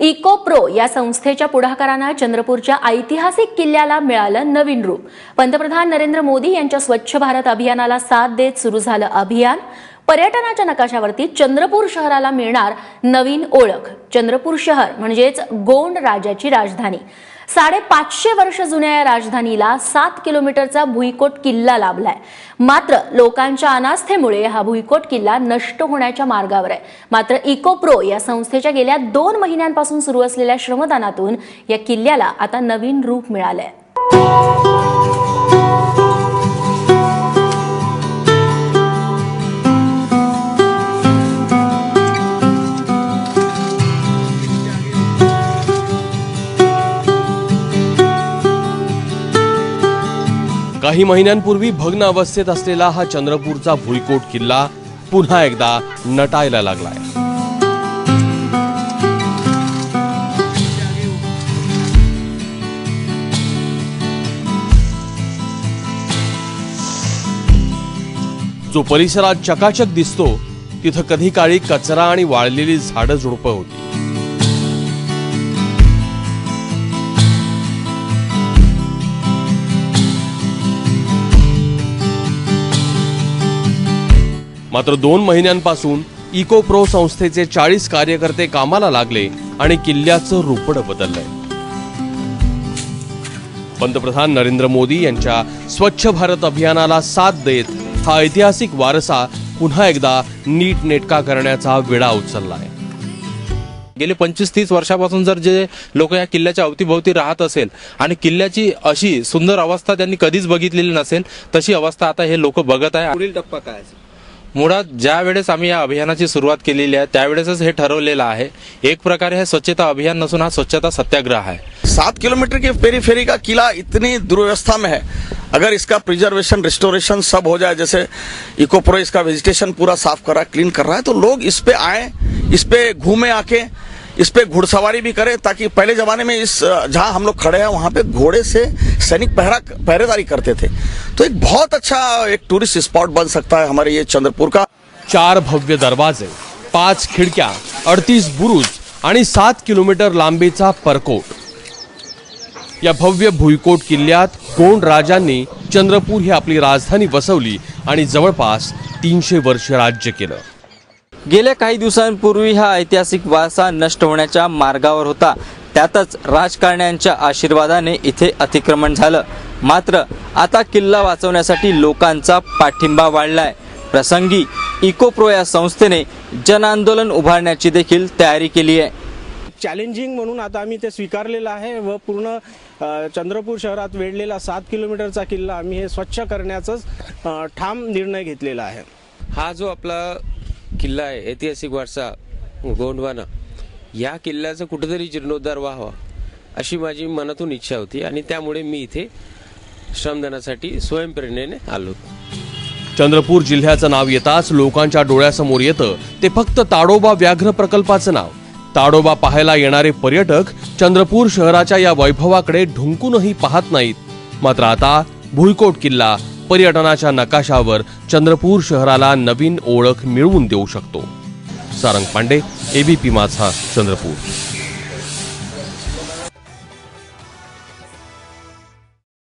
Eco pro या संस्थेच्या पुढाकारानं चंद्रपूरच्या ऐतिहासिक किल्ल्याला मिळालं नवीन रूप. पंतप्रधान नरेंद्र मोदी यांच्या स्वच्छ भारत अभियानाला साथ देत सुरू झालं अभियान. पर्यटनाच्या नकाशावरती चंद्रपूर शहराला मिळणार नवीन ओळख. चंद्रपूर शहर म्हणजेच गोंड राजाची राजधानी. साडेपाचशे वर्ष जुन्या या राजधानीला सात किलोमीटरचा भुईकोट किल्ला लाभलाय. मात्र लोकांच्या अनास्थेमुळे हा भुईकोट किल्ला नष्ट होण्याच्या मार्गावर आहे. मात्र इको प्रो या संस्थेच्या गेल्या दोन महिन्यांपासून सुरू असलेल्या श्रमदानातून या किल्ल्याला आता नवीन रूप मिळालंय. काही महिन्यांपूर्वी भग्न अवस्थेत असलेला हा चंद्रपूरचा भुईकोट किल्ला पुन्हा एकदा नटायला लागलाय. जो परिसरात चकाचक दिसतो तिथं कधी काळी कचरा आणि वाळलेली झाडं झुडपं होती. मात्र दोन महिन्यांपासून इको प्रो संस्थेचे चाळीस कार्यकर्ते कामाला लागले आणि किल्ल्याचं रूपड बदललंय. पंतप्रधान नरेंद्र मोदी यांच्या स्वच्छ भारत अभियानाला साथ देत हा ऐतिहासिक वारसा पुन्हा एकदा नीट नेटका करण्याचा विडा उचललाय. गेले पंचवीस तीस वर्षापासून जर जे लोक या किल्ल्याच्या अवतीभोवती राहत असेल आणि किल्ल्याची अशी सुंदर अवस्था त्यांनी कधीच बघितलेली नसेल तशी अवस्था आता हे लोक बघत आहे. पुढील टप्पा काय असेल? मुळात ज्या वेळेस आम्ही या अभियानाची सुरुवात केलेली आहे त्यावेळेसच हे ठरवलेलं आहे. एक प्रकारे हे स्वच्छता अभियान नसून हा स्वच्छता सत्याग्रह आहे. सात किलोमीटर की पेरीफेरी का किला इतनी दुर्व्यवस्था में है। अगर इसका प्रिजर्वेशन रिस्टोरेशन सब हो जाए जैसे इकोप्रो इसका वेजिटेशन पूरा साफ कर रहा है क्लीन कर रहा है तो लोग इस पे आए इस पे घूमे आके इस पे घुड़सवारी भी करें ताकि पहले जमाने में इस जहां हम लोग खड़े हैं वहां पे घोड़े से सैनिक पहरा पहरेदारी करते थे। तो एक बहुत अच्छा एक टूरिस्ट स्पॉट बन सकता है हमारे ये चंद्रपुर का। चार भव्य दरवाजे पाच खिडक्या अडतीस बुरुज आणि सात किलोमीटर लांबीचा परकोट. या भव्य भुईकोट किल्ल्यात गोंड राजांनी चंद्रपूर ही आपली राजधानी बसवली आणि जवळपास तीनशे वर्ष राज्य केलं. गेल्या काही दिवसांपूर्वी हा ऐतिहासिक वारसा नष्ट होण्याच्या मार्गावर होता. त्यातच राजकारण्यांच्या आशीर्वादाने इथे अतिक्रमण झालं. मात्र आता किल्ला वाचवण्यासाठी लोकांचा पाठिंबा वाढलाय. प्रसंगी इकोप्रो या संस्थेने जनआंदोलन उभारण्याची देखील तयारी केली आहे. चॅलेंजिंग म्हणून आता आम्ही ते स्वीकारलेलं आहे व पूर्ण चंद्रपूर शहरात वेढलेला सात किलोमीटरचा किल्ला आम्ही हे स्वच्छ करण्याचाच ठाम निर्णय घेतलेला आहे. हा जो आपला किल्ला आहे ऐतिहासिक वारसा गोंडवाना. या किल्ल्याचा कुठेतरी जीर्णोद्धार व्हावा अशी माझी मनातून इच्छा होती आणि त्यामुळे मी इथे श्रमदानासाठी स्वयंप्रेरणेने आलो. चंद्रपूर जिल्ह्याचं नाव येताच लोकांच्या डोळ्यासमोर येतं ते फक्त ताडोबा व्याघ्र प्रकल्पाचं नाव. ताडोबा पाहायला येणारे पर्यटक चंद्रपूर शहराच्या या वैभवाकडे ढुंकूनही पाहत नाहीत. मात्र आता भुईकोट किल्ला पर्यटनाच्या नकाशावर चंद्रपूर शहराला नवीन ओळख मिळवून देऊ शकतो. सारंग पांडे एबीपी माझा चंद्रपूर.